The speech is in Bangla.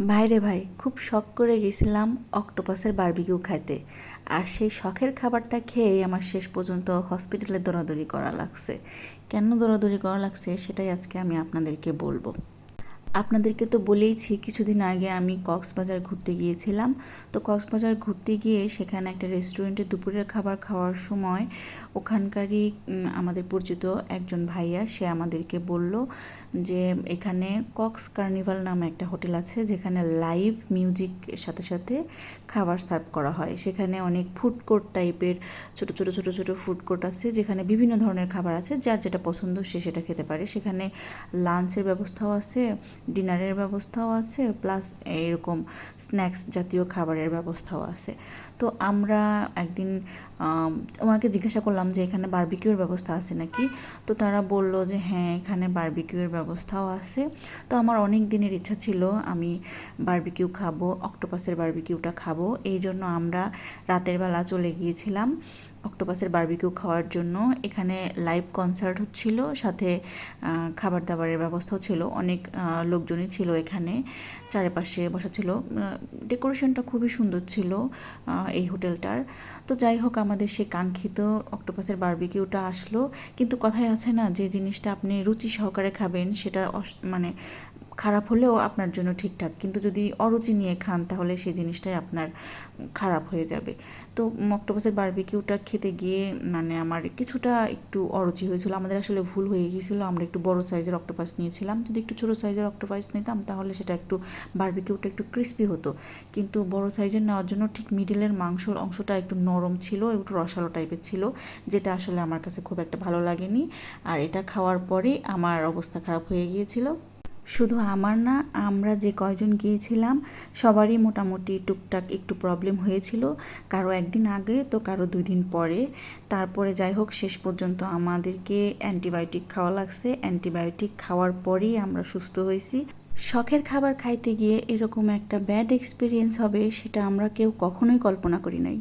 ভাইরে ভাই, খুব শখ করে গেছিলাম অক্টোপাসের বার্বিকিউ খাইতে। আর সেই শখের খাবারটা খেয়েই আমার শেষ পর্যন্ত হসপিটালে দৌড়াদৌড়ি করা লাগছে। কেন দৌড়াদৌড়ি করা লাগছে সেটাই আজকে আমি আপনাদেরকে বলব। আপনাদেরকে তো বলেইছি, কিছুদিন আগে আমি কক্সবাজার ঘুরতে গিয়েছিলাম। তো কক্সবাজার ঘুরতে গিয়ে সেখানে একটা রেস্টুরেন্টে দুপুরের খাবার খাওয়ার সময় ওখানকারই আমাদের পরিচিত একজন ভাইয়া, সে আমাদেরকে বলল যে এখানে কক্স কার্নিভাল নামে একটা হোটেল আছে, যেখানে লাইভ মিউজিক সাথে সাথে খাবার সার্ভ করা হয়। সেখানে অনেক ফুড কোর্ট টাইপের ছোট ছোট ছোট ছোট ফুড কোর্ট আছে, যেখানে বিভিন্ন ধরনের খাবার আছে, যার যেটা পছন্দ সে সেটা খেতে পারে। সেখানে লাঞ্চের ব্যবস্থাও আছে ডিনারের ব্যবস্থাও আছে প্লাস এরকম স্ন্যাক্স জাতীয় খাবারের ব্যবস্থাও আছে। তো আমরা একদিন ওনাকে জিজ্ঞাসা করলাম যে এখানে বারবিকিউর ব্যবস্থা আছে নাকি? তো তারা বলল যে হ্যাঁ এখানে বারবিকিউর ব্যবস্থাও আছে। তো আমার অনেক দিনের ইচ্ছা ছিল আমি বারবিকিউ খাব অক্টোপাসের বারবিকিউটা খাব। এই জন্য আমরা রাতের বেলা চলে গিয়েছিলাম অক্টোপাসের বারবিকিউ খাওয়ার জন্য। এখানে লাইভ কনসার্ট হচ্ছিল সাথে খাবার দাবারের ব্যবস্থাও ছিল। অনেক আহ, লোকজনই ছিল এখানে। চারিপাশে বসা ছিল। ডেকোরেশনটা খুবই সুন্দর ছিল এই হোটেলটার। তো যাই হোক, আমাদের সেই কাঙ্ক্ষিত অক্টোপাসের বার্বিকিউটা আসলো। কিন্তু কথায় আছে না, যে জিনিসটা আপনি রুচি সহকারে খাবেন, সেটা মানে খারাপ হলেও আপনার জন্য ঠিকঠাক। কিন্তু যদি অরুচি নিয়ে খান, তাহলে সেই জিনিসটাই আপনার খারাপ হয়ে যাবে। তো অক্টোপাসের বারবিকিউটা খেতে গিয়ে মানে আমার কিছুটা একটু অরুচি হয়েছিল। আমাদের আসলে ভুল হয়ে গিয়েছিল। আমরা একটু বড় সাইজের অক্টোপাস নিয়েছিলাম। যদি একটু ছোটো সাইজের অক্টোপাস নিতাম, তাহলে সেটা একটু বারবিকিউটা একটু ক্রিস্পি হতো। কিন্তু বড় সাইজের নেওয়ার জন্য ঠিক মিডিলের মাংসর অংশটা একটু নরম ছিল, একটু রসালো টাইপের ছিল, যেটা আসলে আমার কাছে খুব একটা ভালো লাগেনি। আর এটা খাওয়ার পরে আমার অবস্থা খারাপ হয়ে গিয়েছিল। শুধু আমার না, আমরা যে কয়জন গিয়েছিলাম, সবারই মোটামুটি টুকটাক একটু প্রবলেম হয়েছিল। কারও একদিন আগে, তো কারও দুই দিন পরে। তারপরে যাই হোক, শেষ পর্যন্ত আমাদেরকে অ্যান্টিবায়োটিক খাওয়া লাগছে। অ্যান্টিবায়োটিক খাওয়ার পরেই আমরা সুস্থ হয়েছি। শখের খাবার খাইতে গিয়ে এরকম একটা ব্যাড এক্সপিরিয়েন্স হবে, সেটা আমরা কেউ কখনোই কল্পনা করি নাই।